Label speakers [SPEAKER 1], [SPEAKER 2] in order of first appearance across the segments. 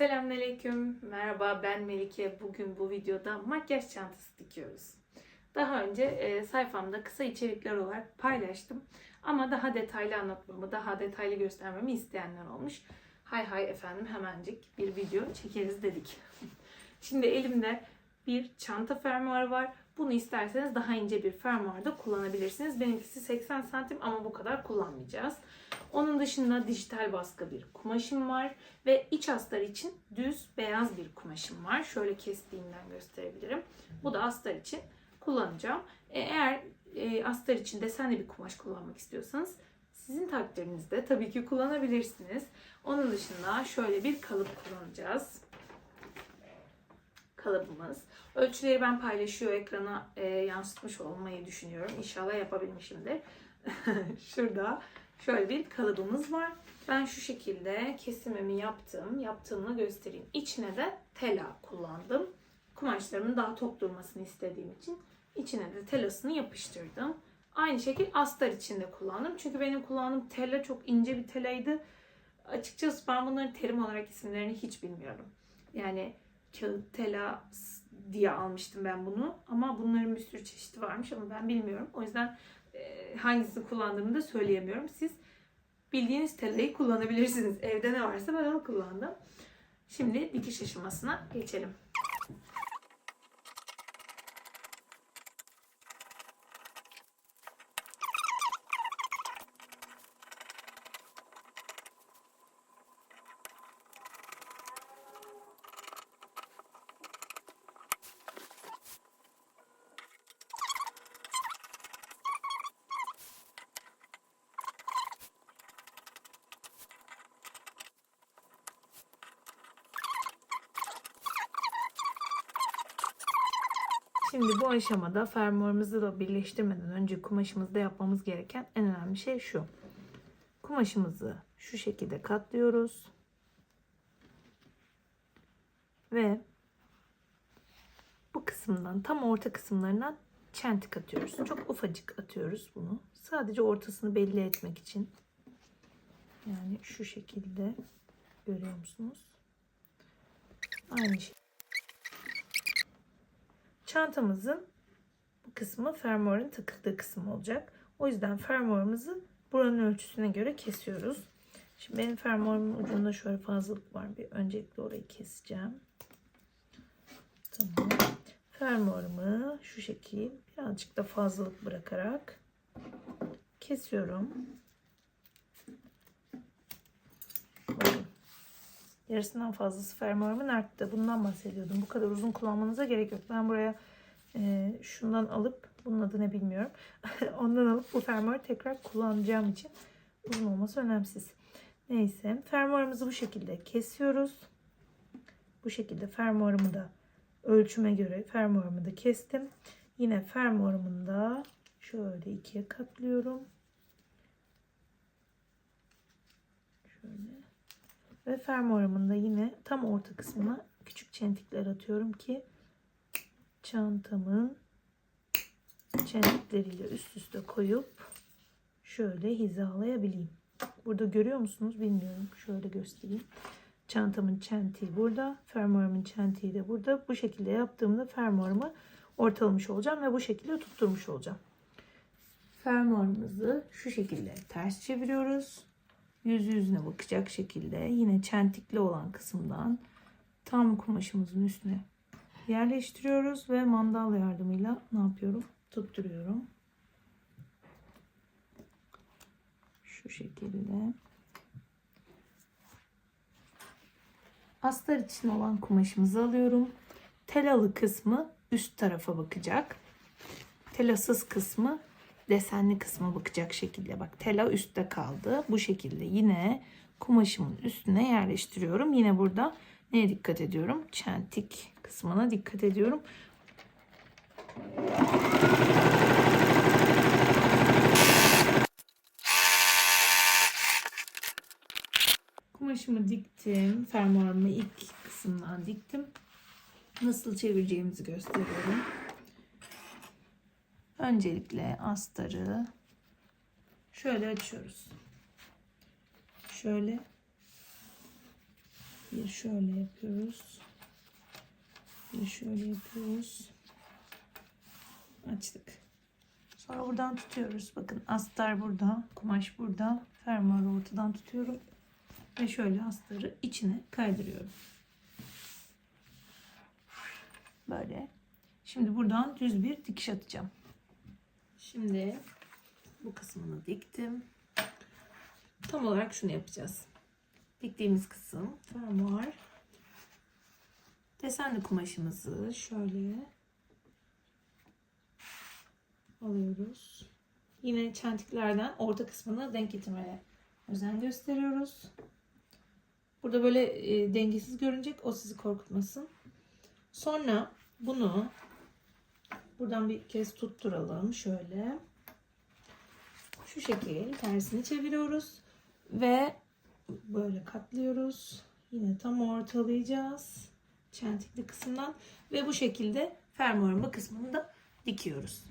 [SPEAKER 1] Selamünaleyküm. Merhaba ben Melike. Bugün bu videoda makyaj çantası dikiyoruz. Daha önce e, sayfamda kısa içerikler olarak paylaştım. Ama daha detaylı anlatmamı, daha detaylı göstermemi isteyenler olmuş. Hay hay efendim hemencik bir video çekeriz dedik. Şimdi elimde bir çanta fermuarı var. Bunu isterseniz daha ince bir fermuarda kullanabilirsiniz. Benimkisi 80 santim ama bu kadar kullanmayacağız. Onun dışında dijital baskı bir kumaşım var ve iç astar için düz beyaz bir kumaşım var. Şöyle kestiğimden gösterebilirim. Bu da astar için kullanacağım. E, Eğer e, astar için desenli bir kumaş kullanmak istiyorsanız sizin takdirinizde tabii ki kullanabilirsiniz. Onun dışında şöyle bir kalıp kullanacağız. Kalıbımız. Ölçüleri ben paylaşıyor ekrana e, yansıtmış olmayı düşünüyorum. İnşallah yapabilmişimdir. Şurada şöyle bir kalıbımız var. Ben şu şekilde kesimimi yaptım. Yaptığımı göstereyim. İçine de tela kullandım. Kumaşlarımın daha tok durmasını istediğim için içine de telasını yapıştırdım. Aynı şekil astar için de kullandım. Çünkü benim kullandığım tela çok ince bir telaydı. Açıkçası ben bunların terim olarak isimlerini hiç bilmiyorum. Yani kağıt tela diye almıştım ben bunu. Ama bunların bir sürü çeşidi varmış ama ben bilmiyorum. O yüzden e, hangisini kullandığımı da söyleyemiyorum. Siz bildiğiniz telayı kullanabilirsiniz. Evde ne varsa ben onu kullandım. Şimdi dikiş aşamasına geçelim. Şimdi bu aşamada fermuarımızı da birleştirmeden önce kumaşımızda yapmamız gereken en önemli şey şu. Kumaşımızı şu şekilde katlıyoruz. Ve bu kısımdan tam orta kısımlarından çentik atıyoruz. Çok ufacık atıyoruz bunu. Sadece ortasını belli etmek için. Yani şu şekilde görüyor musunuz? Aynı şey. Çantamızın bu kısmı fermuarın takıldığı kısım olacak. O yüzden fermuarımızı buranın ölçüsüne göre kesiyoruz. Şimdi benim fermuarımın ucunda şöyle fazlalık var. Bir öncelikle orayı keseceğim. Tamam. Fermuarımı şu şekil birazcık da fazlalık bırakarak kesiyorum. Bakın. Yarısından fazlası fermuarımın arttı. Bundan bahsediyordum. Bu kadar uzun kullanmanıza gerek yok. Ben buraya e, şundan alıp bunun adı ne bilmiyorum. Ondan alıp bu fermuarı tekrar kullanacağım için uzun olması önemsiz. Neyse fermuarımızı bu şekilde kesiyoruz. Bu şekilde fermuarımı da ölçüme göre fermuarımı da kestim. Yine fermuarımı da şöyle ikiye katlıyorum. Şöyle. Ve fermuarımın da yine tam orta kısmına küçük çentikler atıyorum ki çantamın çentikleriyle üst üste koyup şöyle hizalayabileyim. Burada görüyor musunuz bilmiyorum. Şöyle göstereyim. Çantamın çentiği burada. Fermuarımın çentiği de burada. Bu şekilde yaptığımda fermuarımı ortalamış olacağım ve bu şekilde tutturmuş olacağım. Fermuarımızı şu şekilde ters çeviriyoruz yüz yüzüne bakacak şekilde yine çentikli olan kısımdan tam kumaşımızın üstüne yerleştiriyoruz ve mandal yardımıyla ne yapıyorum? Tutturuyorum. Şu şekilde. Astar için olan kumaşımızı alıyorum. Telalı kısmı üst tarafa bakacak. Telasız kısmı desenli kısma bakacak şekilde bak tela üstte kaldı. Bu şekilde yine kumaşımın üstüne yerleştiriyorum. Yine burada neye dikkat ediyorum? Çentik kısmına dikkat ediyorum. Kumaşımı diktim. Fermuarımı ilk kısımdan diktim. Nasıl çevireceğimizi gösteriyorum. Öncelikle astarı şöyle açıyoruz. Şöyle Bir şöyle yapıyoruz. Bir şöyle yapıyoruz. Açtık. Sonra buradan tutuyoruz. Bakın astar burada, kumaş burada. Fermuarı ortadan tutuyorum. Ve şöyle astarı içine kaydırıyorum. Böyle. Şimdi buradan düz bir dikiş atacağım. Şimdi bu kısmını diktim. Tam olarak şunu yapacağız. Diktiğimiz kısım fermuar. Desenli kumaşımızı şöyle alıyoruz. Yine çentiklerden orta kısmını denk getirmeye özen gösteriyoruz. Burada böyle e, dengesiz görünecek. O sizi korkutmasın. Sonra bunu buradan bir kez tutturalım. Şöyle. Şu şekil tersini çeviriyoruz. Ve böyle katlıyoruz. Yine tam ortalayacağız. Çentikli kısımdan. Ve bu şekilde fermuarın kısmını da dikiyoruz.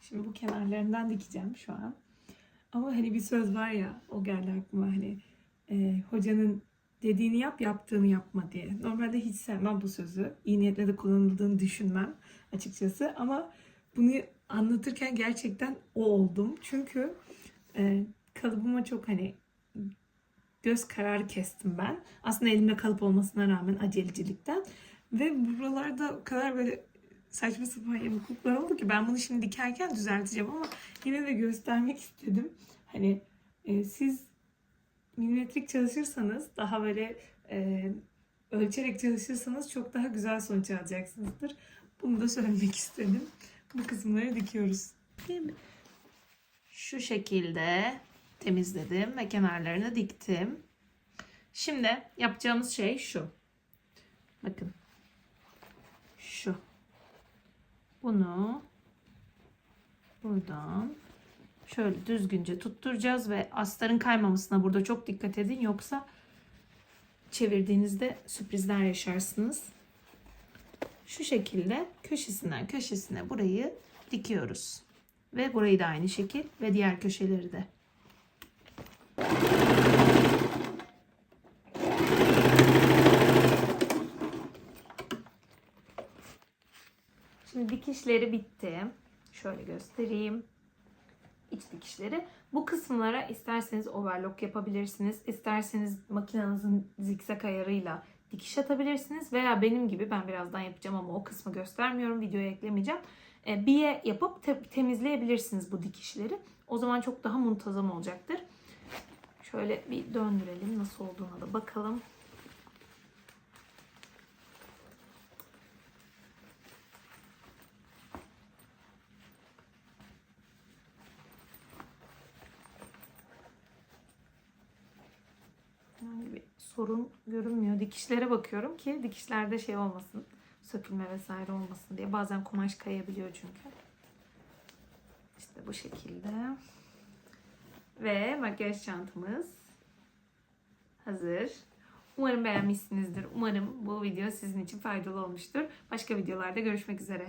[SPEAKER 1] Şimdi bu kenarlarından dikeceğim şu an. Ama hani bir söz var ya o geldi aklıma hani e, hocanın dediğini yap yaptığını yapma diye. Normalde hiç sevmem bu sözü. İyi niyetle de kullanıldığını düşünmem açıkçası. Ama bunu anlatırken gerçekten o oldum. Çünkü e, kalıbıma çok hani göz kararı kestim ben. Aslında elimde kalıp olmasına rağmen acelecilikten. Ve buralarda o kadar böyle saçma sapan yamukluklar oldu ki ben bunu şimdi dikerken düzelteceğim ama yine de göstermek istedim. Hani e, siz milimetrik çalışırsanız daha böyle e, ölçerek çalışırsanız çok daha güzel sonuç alacaksınızdır. Bunu da söylemek istedim. Bu kısımları dikiyoruz. Değil mi? Şu şekilde temizledim ve kenarlarını diktim. Şimdi yapacağımız şey şu. Bakın. Şu. Bunu buradan şöyle düzgünce tutturacağız ve astarın kaymamasına burada çok dikkat edin yoksa çevirdiğinizde sürprizler yaşarsınız. Şu şekilde köşesinden köşesine burayı dikiyoruz. Ve burayı da aynı şekil ve diğer köşeleri de. Şimdi dikişleri bitti. Şöyle göstereyim. İç dikişleri. Bu kısımlara isterseniz overlock yapabilirsiniz. İsterseniz makinenizin zikzak ayarıyla dikiş atabilirsiniz. Veya benim gibi ben birazdan yapacağım ama o kısmı göstermiyorum. Videoya eklemeyeceğim. E, biye yapıp te- temizleyebilirsiniz bu dikişleri. O zaman çok daha muntazam olacaktır. Şöyle bir döndürelim. Nasıl olduğuna da bakalım. Yani bir sorun görünmüyor. Dikişlere bakıyorum ki dikişlerde şey olmasın. Sökülme vesaire olmasın diye. Bazen kumaş kayabiliyor çünkü. İşte bu şekilde. Ve makyaj çantamız hazır. Umarım beğenmişsinizdir. Umarım bu video sizin için faydalı olmuştur. Başka videolarda görüşmek üzere.